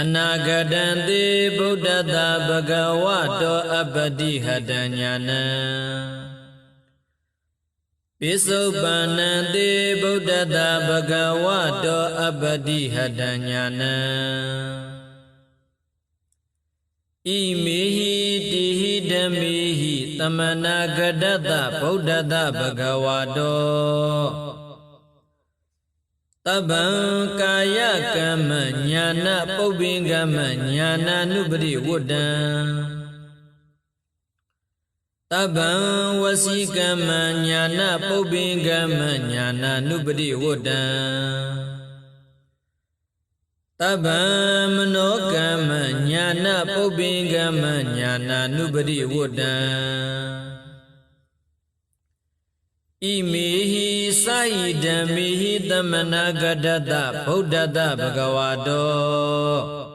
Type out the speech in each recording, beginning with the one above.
အနာဂတံတိဗုဒ္ဓတာဘဂဝတောအပ္ပတိဟတညာနံပိစုပန္နံတိဗုဒ္ဓတာဘဂဝတောအပ္ပတိဟတညာနံဣမေဟိတိဟိဓမေဟိသမနာဂတတဗုဒ္ဓတာဘဂဝတော တဗ္ဗံကာယကမ္မညာနာပုပ္ပင်ကမ္မညာနာနုပရိဝတ္တံတဗ္ဗံဝစီကမ္မညာနာပုပ္ပင်ကမ္မညာနာနုပရိဝတ္တံတဗ္ဗံမနောကမ္မညာနာပုပ္ပင်ကမ္မညာနာနုပရိဝတ္တံ ဣမေဟိစာယိဓမ္မေဟိသမနာဂတတဗုဒ္ဓတဘဂဝါတော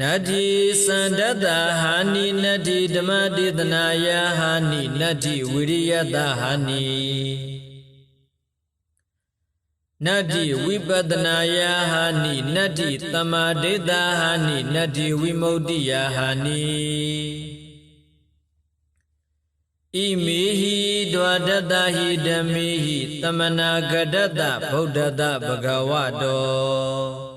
နတ္တိသန္တတဟာနိနတ္တိဓမ္မဒေသနာယဟာနိနတ္တိဝိရိယတဟာနိနတ္တိဝိပဒနာယဟာနိနတ္တိသမာဓိတဟာနိနတ္တိဝိမု ക്തി ယဟာနိ ဣမေဟိဒွါဒတဟိဓမေဟိသမနာဂတတဗုဒ္ဓတဘဂဝတော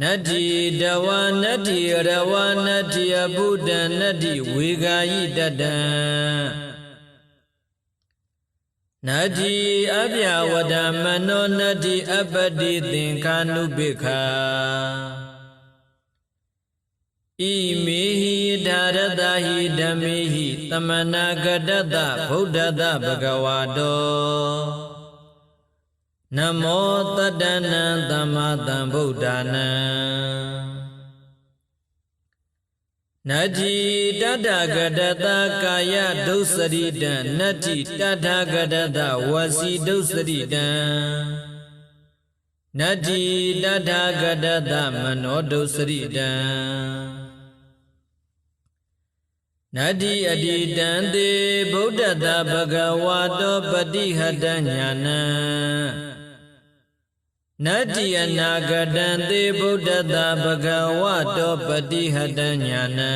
နတ္တိတဝနတ္တိရဝနတ္တိအဘုဒ္ဓနတ္တိဝေဂာယိတတံနတ္တိအပြဝဒမနောနတ္တိအပတိသင်္ခာနုပိခာဣမေဟိဒါ ရတဟိဓမ္မေဟိသမနာဂတတဗုဒ္ဓတဘဂဝါတောနမောတတနံသမ္မာသမ္ဗုဒ္ဓနာနတ္တိတတဂတတကာယဒုစရိတံနတ္တိတထဂတတဝစီဒုစရိတံနတ္တိတထဂတတမနောဒုစရိတံ နတ္တိအတိတံတေဗုဒ္ဓတဘဂဝါတောပတိဟတညာနံနတ္တိအနာဂတံတေဗုဒ္ဓတဘဂဝါတောပတိဟတညာနံ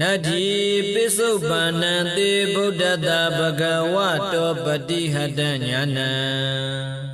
နတ္တိပိစုပန္နံတေဗုဒ္ဓတဘဂဝါတောပတိဟတညာနံ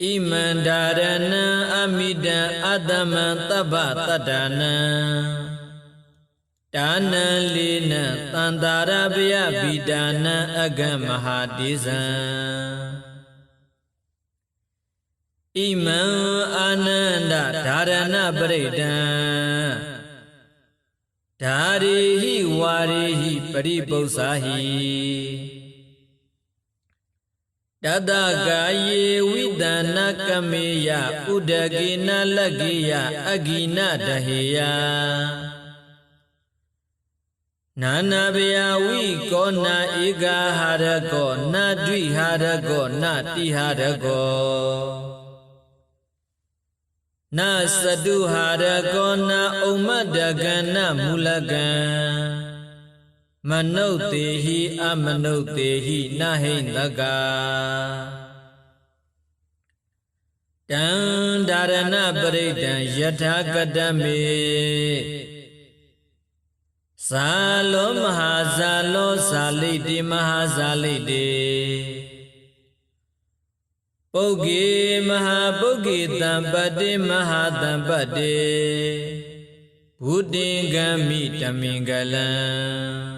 ဣမန္ဒာရဏံအမိတံအတ္တမံတပ္ပတတ္တနံဒါနံလေးနံတန္တာရပယဗိဒါနံအဂမဟာတိဇံဣမံအာနန္ဒဓာရဏပရိဒံဓာရိဟိဝါရိဟိပရိပု္ပ္ပာဟိ တတကာယေဝိတနာကမေယဥဒကေနလကေယအဂိနတဟေယနာနာဘယဝိကောနာဧကဟာရကောနာဒွိဟာရကောနာတိဟာရကောနသတုဟာရကောနာဥမ္မတကဏမူလကံ မနုဿေဟိအမနုဿေဟိနဟိန္တကာတံဒါရဏပရိဒံယထာကတမေဇာလောမဟာဇာလောဇာလိတိမဟာဇာလိတိပုဂ္ဂေမဟာပုဂ္ဂေတံပတ္တိမဟာတံပတ္တိဘုတင်ဂမိတမင်္ဂလံ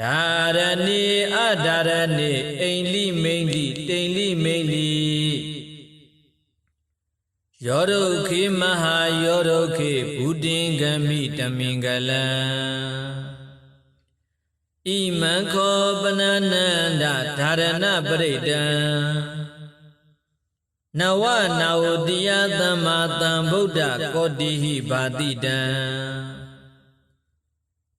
ဒါရဏေအဒါရဏေအိန္လိမိန်လိတိန်လိမိန်လိယောဒုခေမဟာယောဒုခေဘုဒ္ဓင်္ဂမိတမင်္ဂလံဣမံခောပနနန္ဒဓာရဏပရိဒံနဝနာဝတိယသမ္မာသမ္ဗုဒ္ဓကောတိဟိဘာတိတံ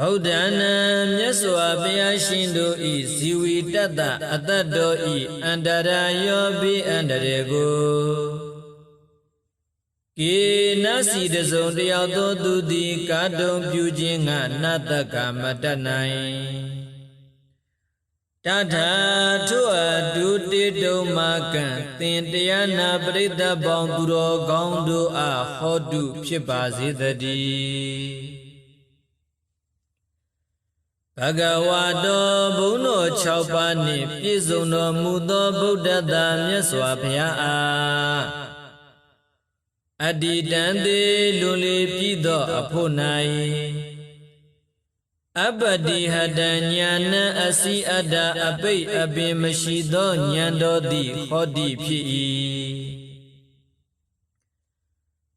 ဗုဒ္ဓနာမြတ်စွာဘုရားရှင်တို့ဤဇီဝီတတ္တအတ္တတော်ဤအန္တရာယောပိအန္တရေကိုကေနစီတစုံတယောက်သောသူသည်ကာတုံပြုခြင်းကနတ္တကမတတ်နိုင်တထာထုအတုတေတုံမကံသင်တရားနာပရိသတ်ပေါင်းသူတော်ကောင်းတို့အားဟောတုဖြစ်ပါစေတည်း ဘဂဝါတော်ဘုန်းတော်6ပါးနှင့်ပြည့်စုံတော်မူသောဗုဒ္ဓသာမြတ်စွာဘုရားအားအတ္တိတံသေးလွန်လေပြည့်သောအဖို့၌အပတိဟတညာဏအစီအတ္တအပိတ်အပင်မရှိသောဉာဏ်တော်သည်ဟောတိဖြစ်၏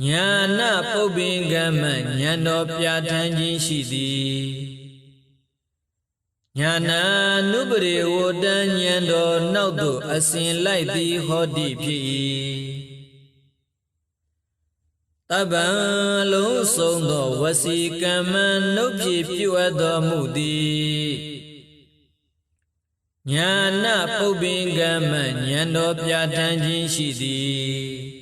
ညာနာပုပ္ပင်ကမ္မဉာဏ်တော်ပြဋ္ဌာန်းခြင်းရှိသည်ညာနာနုပရိဝတံဉာဏ်တော်နောက်သို့အစဉ်လိုက်သည်ဟောတိဖြစ်၏တပံလုံးစုံသောဝစီကမ္မနှုတ်ဖြစ်ပြုအပ်တော်မူသည်ညာနာပုပ္ပင်ကမ္မဉာဏ်တော်ပြဋ္ဌာန်းခြင်းရှိသည်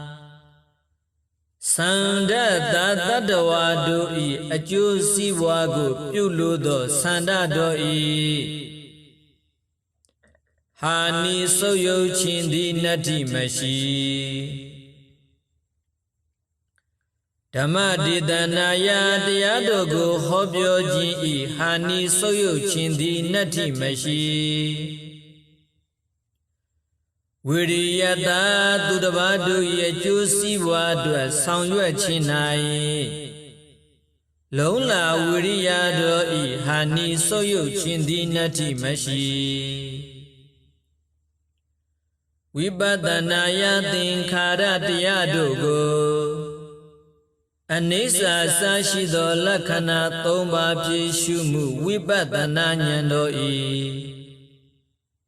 သန္ဒတတတ္တဝါတို့ဤအကျိုးစီးပွားကို ပြုလို့သောသန္ဒတော်ဤဟာနိဆုပ်ယုတ်ခြင်းသည်နတ္တိမရှိဓမ္မဒေသနာယတရားတို့ကိုဟောပြောခြင်းဤဟာနိဆုပ်ယုတ်ခြင်းသည်နတ္ထိမရှိ ဝိရိယတာသူတစ်ပါးတို့၏အကျိုးစီးပွားအတွက်ဆောင်ရွက်ခြင်း၌လုံးလာဝိရိယတို့ဤဟာနိဆုပ်ယုတ်ခြင်းသည်နတ္ထိမရှိဝိပဿနာယသင်္ခါရတရားတို့ကိုအနိစ္စစရှိသောလက္ခဏာ၃ပါးဖြည့်ရှုမှုဝိပဿနာဉာဏ်တော်ဤ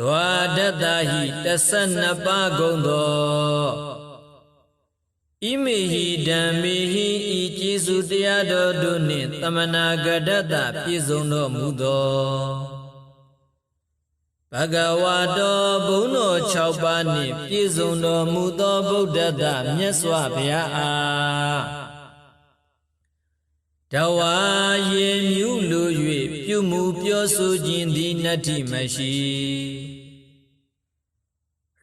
ဒွါဒတ္တဟိ12ပါးကုန်သောဣမေဟိဓမ္မေဟိဤကျေစုတရားတော်တို့နှင့်တမနာဂဒတ္တပြည့်စုံတော်မူသောဘဂဝါတော်ဘုန်းတော်6ပါးနှင့်ပြည့်စုံတော်မူသောဗုဒ္ဓတမြတ်စွာဘုရားအားတဝါရေမြူးလို၍ပြုမှုပြောဆိုခြင်းသည်နတ္ထိမရှိ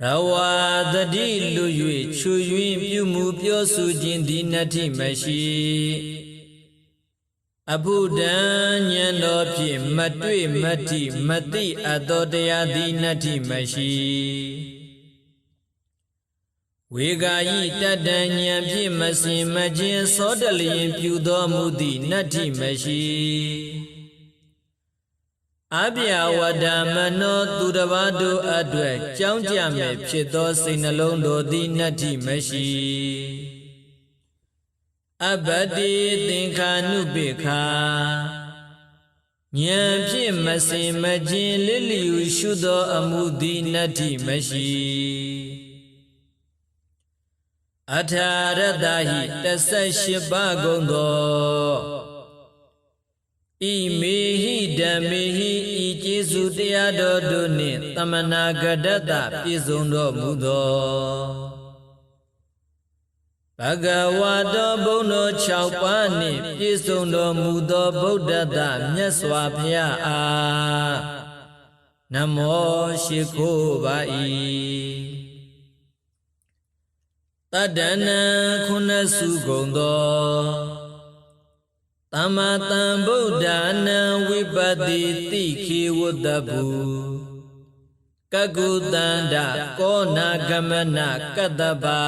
ရဝါတတိလူ၍ချွယွင်းပြုမှုပြောဆိုခြင်းသည်နတ္ထိမရှိအဘုဒ္ဓံဉာဏ်တော်ဖြင့်မတွေ့မတိမသိအပ်သောတရားသည်နတ္ထိမရှိဝေဂာယိတတဉဏ်ဖြင့်မစင်မခြင်းသောတလျင်ပြုတော်မူသည့်နတ္ထိမရှိ အပြဝဒ္ဓမနောသူတစ်ပါးတို့အတွက်ကြောင်းကြမဲ့ဖြစ်သောစိတ်နှလုံးတို့သည်နတ္ထိမရှိအဘတိသင်္ခာနုပိခာဉာဏ်ဖြင့်မစင်မခြင်းလစ်လျူရှုသောအမှုသည်နတ္ထိမရှိအထာရတဟိ18ပါးကုန်သော ဣမေဟိဓမ္မေဟိဤကျေစုတရားတော်တို့နှင့်တမနာဂဒတပြည့်စုံတော်မူသောဘဂဝါတော်ဘုံတော်6ပါးနှင့်ပြည့်စုံတော်မူသောဗုဒ္ဓတမြတ်စွာဘုရားအားနမောရှိခိုးပါ၏တတ္တနံခုနစုကုန်သော သမ္မာတံဗုဒ္ဓနာဝိပတိတိခေဝတ္တဘူကကုတန္တကောနာဂမနကတ္တပါ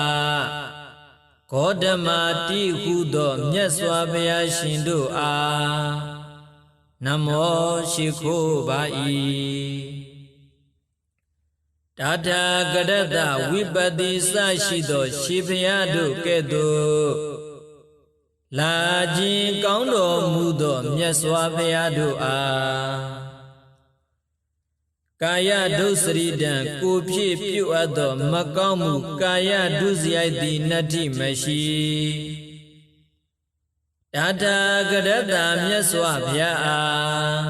ဂေါတမတိဟုသောမြတ်စွာဘုရားရှင်တို့အားနမောရှိခိုးပါ၏တာထာကရတဝိပတိစရှိသော ရှင်ဘုရားတို့ကဲ့သို့ လာခြင်းကောင်းတော်မူသောမြတ်စွာဘုရားတို့အားကာယဒုစရိတံကိုဖြစ်ပြုအပ်သောမကောင်းမှုကာယဒုစရိုက်သည်နတ္တိမရှိတာတာကရတ္တာမြတ်စွာဘုရားအား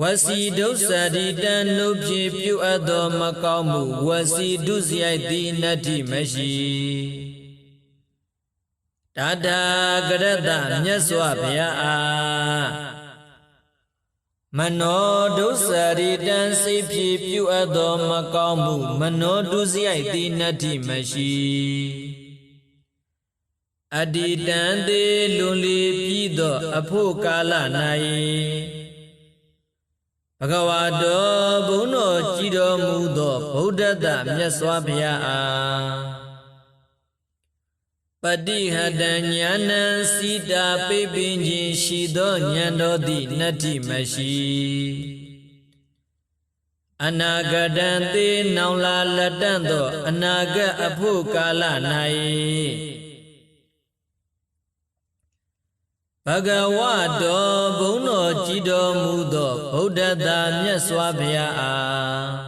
ဝစီဒုစရိတံနုဖြစ်ပြုအပ်သောမကောင်းမှုဝစီဒုစရိုက်သည်နတ္တိမရှိ တာတာကရတ္တာမြတ်စွာဘုရားအားမနောဒုစရိတံစိတ်ဖြည်ပြုအပ်သောမကောင်းမှု မနောဒုစရိုက်သည်နတ္တိမရှိအတ္တိတံသေးလွန်လီပြီးသောအဖို့ကာလ၌ဘဂဝါတော်ဘုန်းတော်ကြည်တော်မူသောဗုဒ္ဓတမြတ်စွာဘုရားအား ပတိဟတံညာဏံစီတာပိပင်ခြင်းရှိသောဉာဏ်တော်သည်နတ္တိမရှိအနာဂတံသေနောင်လာလက်တန့်သောအနာဂတ်အဖို့ကာလ၌ဘဂဝတော်ဘုန်းတော်ကြည်တော်မူသောဗုဒ္ဓသာမြတ်စွာဘုရားအား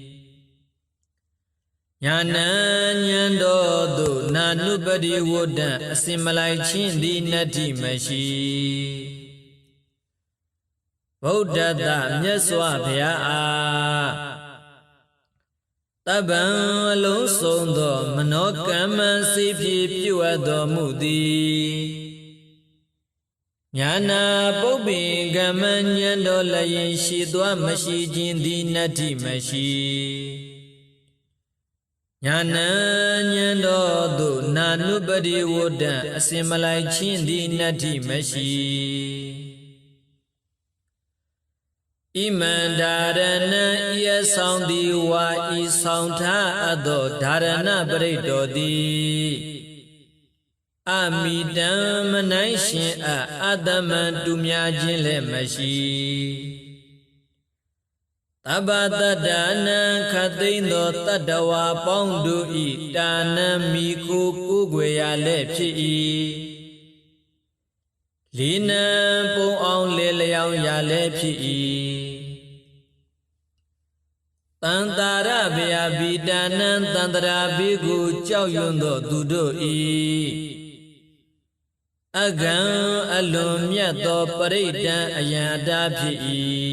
ညာဏဉဏ်တော်သို့နာနုပတိဝဒ္ဒံအစင်မလိုက်ချင်းသည်နတ္တိမရှိဗုဒ္ဓတမြတ်စွာဘုရားအားတပံအလုံးစုံသော မနောကမ္မစိဖြစ်ပြုအပ်တော်မူသည်ညာနာပုပ္ပင်ကမ္မဉဏ်တော်လည်းရှိသွားမရှိခြင်းသည်နတ္တိမရှိ ညာဏဉဏ်တော်သို့နာနုပတိဝဒ္ဒံအစင်မလိုက်ချင်းသည်နတ္တိမရှိဣမန္ဒါရဏံဤအဆောင်သည်ဝါဤဆောင်ထားအပ်သောဓာရဏပရိတ်တော်သည်အမိတံမနိုင်ရှင်အအတ္တမံတူများခြင်းလည်းမရှိ တပ္ပတတ္တနံခသိမ့်သောတတ္တဝါပေါင်းတို့ဤတာနံမိကိုကိုွယ်ရလည်းဖြစ်၏လီနံပုံအောင်လေလျောင်းရလည်းဖြစ်၏တန်တာရဗျာဘိတာနံတန္တရာဘိကိုကြောက်ရွံ့သောသူတို့ဤအကံအလွန်မြတ်သောပရိဒံအယံတာဖြစ်၏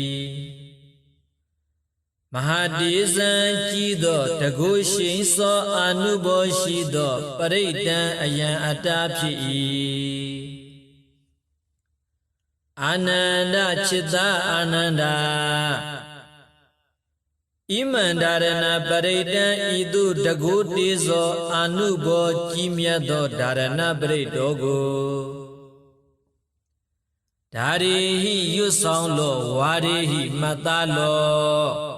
မဟာတေဇံကြီးသောတကုရှိန်သောအာနုဘောရှိသောပရိဒံအယံအတားဖြစ်၏အာနန္ဒจิตာအာနန္ဒာဣမန္တရဏပရိဒံဤသို့တကုတေဇောအာနုဘောကြီးမြတ်သောဒါရဏပရိတောကိုဓာရီဟိရွတ်ဆောင်လောဝါရီဟိမတ္တလော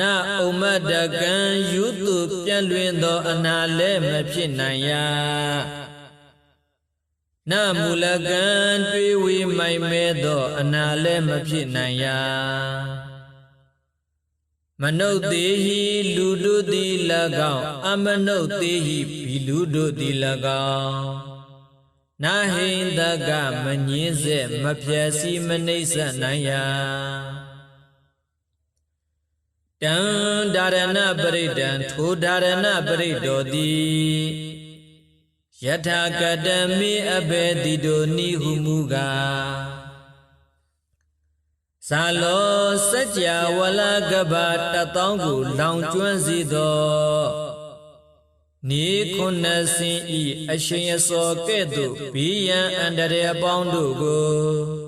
နာဥမတ္တကံယုတုပြန့်လွင်သောအနာလည်းမဖြစ်နိုင်ရာနမူလကံတွေးဝေမိုင်မဲသောအနာလည်းမဖြစ်နိုင်ရာမနုဿေဟိလူတို့သည်၎င်းအမနုဿေဟိဘီလူတို့သည်၎င်းနာဟိန္ဒကမငင်းစေမဖြက်စီမနှိမ့်ဆက်နိုင်ရာ တံဒါရဏပရိဒံထိုဒါရဏပရိတောတိယထာကတမေအဘေတိတောနိဟုမူကားဇာလောစัจ java ဝလကဘာတတောင်းကိုလောင်ကျွမ်းစေသောနေခုနစင်ဤအရှင်အစောကဲ့သို့ဘီယံအန္တရာယ်အပေါင်းတို့ကို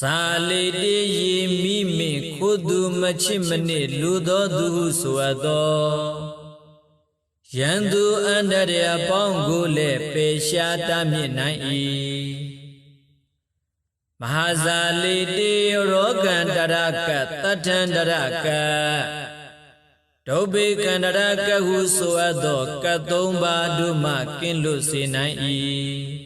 သာလေတေယေမိမိခုသူမချစ်မနစ်လူသောသူဆိုအပ်သောယံသူအန္တရာယ်ပေါင်းကိုလည်းပေရှားတမြင့်နိုင်၏မဟာဇာလိတေရောကန္တရကတထန္တရကဒုဗ္ဗေကန္တရကဟုဆိုအပ်သောကသုံးပါးတို့မှကင်းလွတ်စေနိုင်၏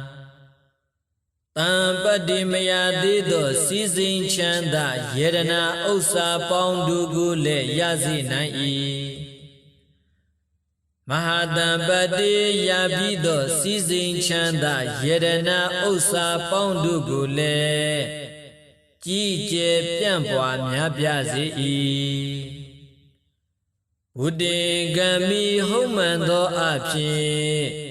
တံပတ္တိမယသေးသောစီစဉ်ချမ်းသာယေရနာဥစ္စာပေါင်းတို့ကိုလည်းရစေနိုင်၏မဟာတံပတိရပြီးသောစီစဉ်ချမ်းသာယေရနာဥစ္စာပေါင်းတို့ကိုလည်းကြည်ကျယ်ပြန့်ပွားများပြစေ၏ဝုတေကမိဟုတ်မှန်သောအဖြစ်